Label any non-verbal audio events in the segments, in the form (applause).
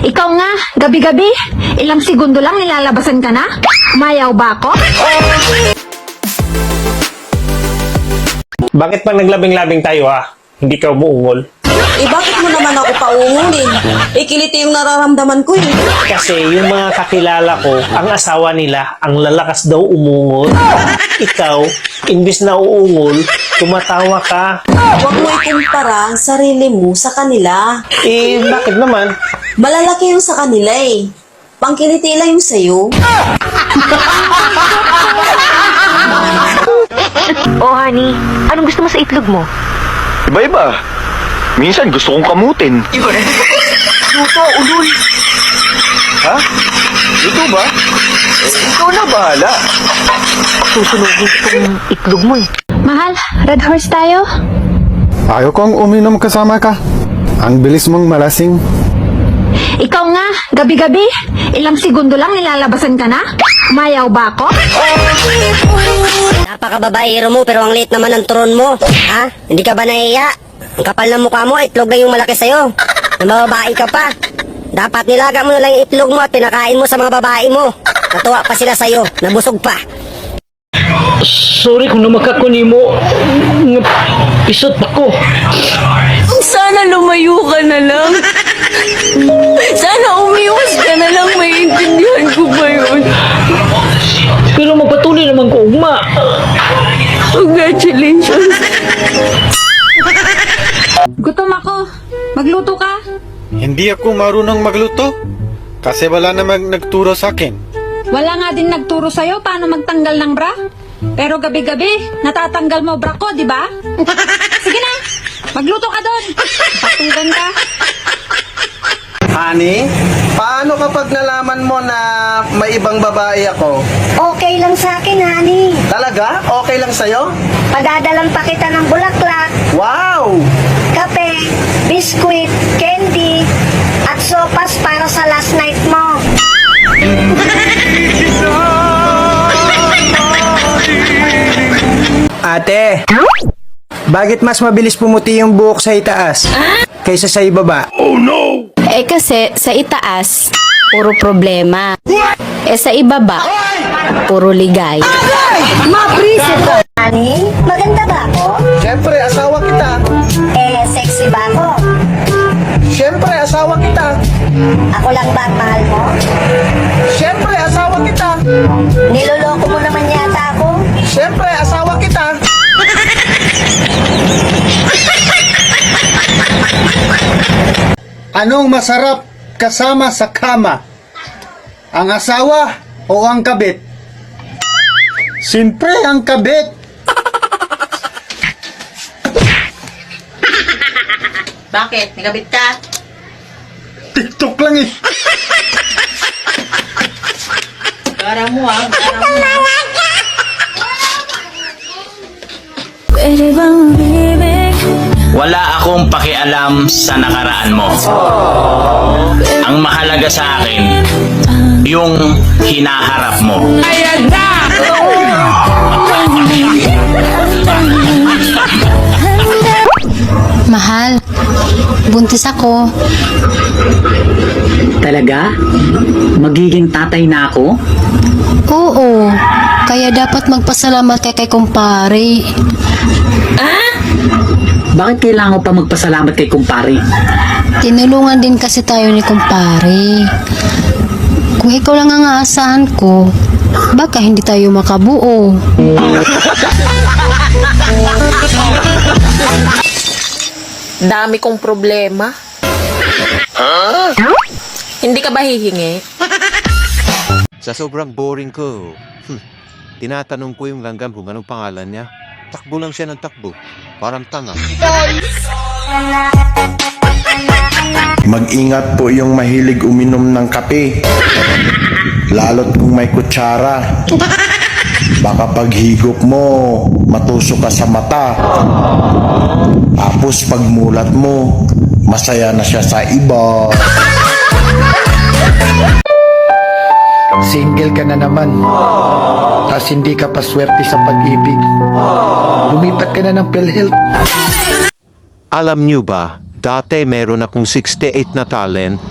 Ikaw nga, gabi-gabi, ilang segundo lang nilalabasan ka na? Umayaw ba ako? Bakit pag naglabing-labing tayo ha? Hindi ka umuungol? Eh, bakit mo naman ako paungulin? Eh, kiliti yung nararamdaman ko eh. Kasi yung mga kakilala ko, ang asawa nila, ang lalakas daw umungol. Ikaw, imbis na uungol, tumatawa ka. Huwag mo ikumpara ang sarili mo sa kanila. Eh, bakit naman? Malalaki yung sa kanila eh. Pangkiliti lang yung sa'yo. Oh, honey, anong gusto mo sa itlog mo? Iba-iba. Minsan gusto kong kamutin. Luto, ulul. Ha? Ito ba? Eh, ikaw na bahala. Susunogin itong itlog mo eh. Mahal, red horse tayo? Ayaw kong uminom kasama ka. Ang bilis mong malasing. Ikaw nga, gabi-gabi, ilang segundo lang nilalabasan ka na? Umayaw ba ako? Napakababaero mo pero ang liit naman ng turon mo. Ha? Hindi ka ba nahiya? Ang kapal ng mukha mo, itlog lang yung malaki sa'yo. Na mababae ka pa. Dapat nilaga mo na lang yung itlog mo at pinakain mo sa mga babae mo. Natuwa pa sila sa'yo, nabusog pa. Sorry kung namakakuni mo. Nga, Isot pa ko. Sana lumayo ka na lang. Hindi ako marunong magluto. Kasi wala namang nagturo sa akin. Wala nga din nagturo sa'yo paano magtanggal ng bra. Pero gabi-gabi, natatanggal mo bra ko, di ba? (laughs) Sige na, magluto ka doon. Patugan ka. Honey, paano kapag nalaman mo na may ibang babae ako? Okay lang sa akin, honey. Talaga? Okay lang sa'yo? Padadalan pa kita ng bulaklak, Wow! kape, biskuit, candy, at sopas para sa last night mo. Ate, bakit mas mabilis pumuti yung buhok sa itaas kaysa sa ibaba? Eh kasi sa itaas, puro problema. Eh sa ibaba, puro ligay. Honey, maganda ba ako? Siyempre, asawa kita. Eh, sexy ba ako? Siyempre, asawa kita. Ako lang ba ang mahal mo? Siyempre, asawa kita. Niloloko mo naman yata ako. Siyempre, asawa kita. Anong masarap kasama sa kama? Ang asawa o ang kabit? Siyempre, ang kabit. Bakit? Nagabit ka? TikTok lang eh. Gara mo ah. Gara mo. Pwede bang umibig? Wala akong pakialam sa nakaraan mo. Ang mahalaga sa akin, yung hinaharap mo. Mahal, (laughs) buntis ako. Talaga? Magiging tatay na ako? Oo, kaya dapat magpasalamat ka kay kumpare. Bakit kailangan ko pa magpasalamat kay kumpare? Tinulungan din kasi tayo ni kumpare. Kung ikaw lang ang aasahan ko, baka hindi tayo makabuo. (laughs) Dami kong problema. Hindi ka ba hihingi? Sa sobrang boring ko, hmm, tinatanong ko yung langgam kung anong pangalan niya. Takbo lang siya ng takbo. Parang tanga. Mag-ingat po yung mahilig uminom ng kape. Lalo't kung may kutsara. Baka paghigop mo, matusok ka sa mata. Tapos pagmulat mo, masaya na siya sa iba. Single ka na naman. Tapos hindi ka pa swerte sa pag-ibig. Lumipat ka na ng PhilHealth. Alam niyo ba, dati meron akong 68 na talent,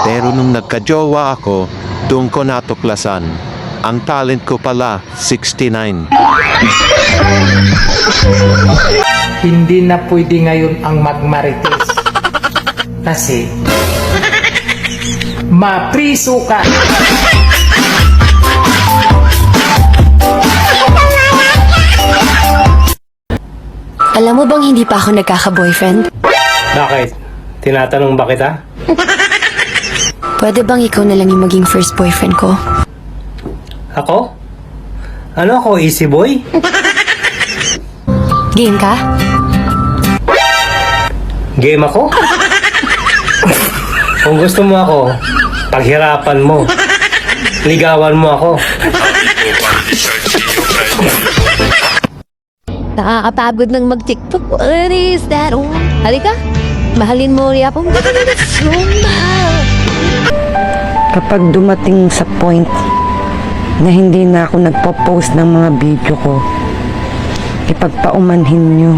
Pero nung nagka-jowa ako, doon ko natuklasan. Ang talent ko pala, 69. Hindi na pwede ngayon ang magmarites. Kasi, mapriso ka. Alam mo bang hindi pa ako nagkaka-boyfriend? Bakit? Tinatanong ba kita? Pwede bang ikaw na lang yung maging first boyfriend ko? Ako? Ano ako, easy boy? Game ka? Game ako? Kung gusto mo ako, paghirapan mo. Ligawan mo ako. Nakakapagod ng mag-tiktok. What is that? Oh, halika. Mahalin mo rin akong Kapag dumating sa point na hindi na ako nagpo-post ng mga video ko, ipagpaumanhin nyo.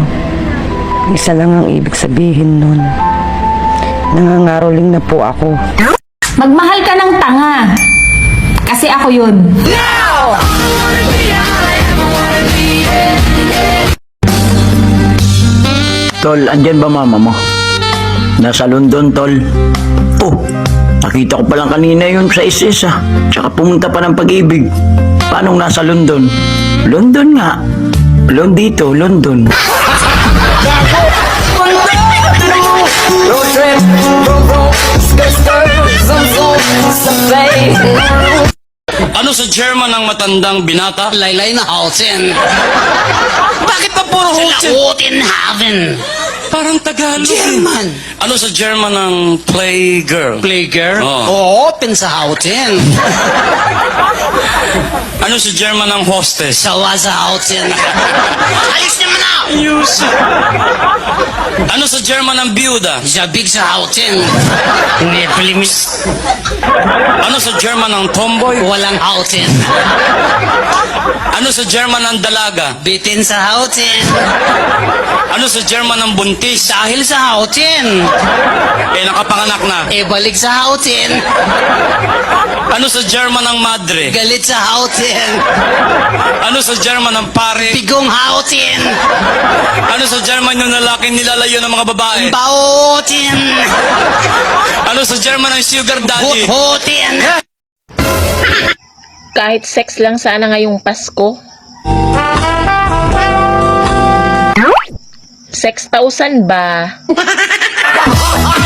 Isa lang ang ibig sabihin nun. Nangangaroling na po ako. Magmahal ka ng tanga. Kasi ako yun. Tol, andyan ba mama mo? Nasa London, tol. Nakita ko pa lang kanina yun sa SS ah. Tsaka pumunta pa ng pag-ibig. Paano nasa London? London nga. London dito, London. Ano sa German ang matandang binata? Laylay na Housen. Bakit pa puro Houten? Houten Haven. Parang Tagalog. German. Ano sa German ang playgirl? Playgirl? Oo. Oo, open sa Housen. Ano sa German ang hostess? Sawa sa Housen. (laughs) Alis naman na! Ano sa German ang byuda? Sabig sa Housen. Hindi, prelimis. Ano sa German ang tomboy? Walang Housen. Ano sa German ang dalaga? Bitin sa Housen. Ano sa German ang buntis? Dahil sa Housen. Eh, nakapanganak na. E balik sa Housen. Ano sa German ang madre? Galit sa Housen. Ano sa German ang pare? Bigong Housen. Ano sa German yung lalaki nilalayo ng mga babae? Bautin. Ano sa German ang sugar daddy? Hutin. Kahit sex lang sana ngayong Pasko. 6,000 ba? (laughs)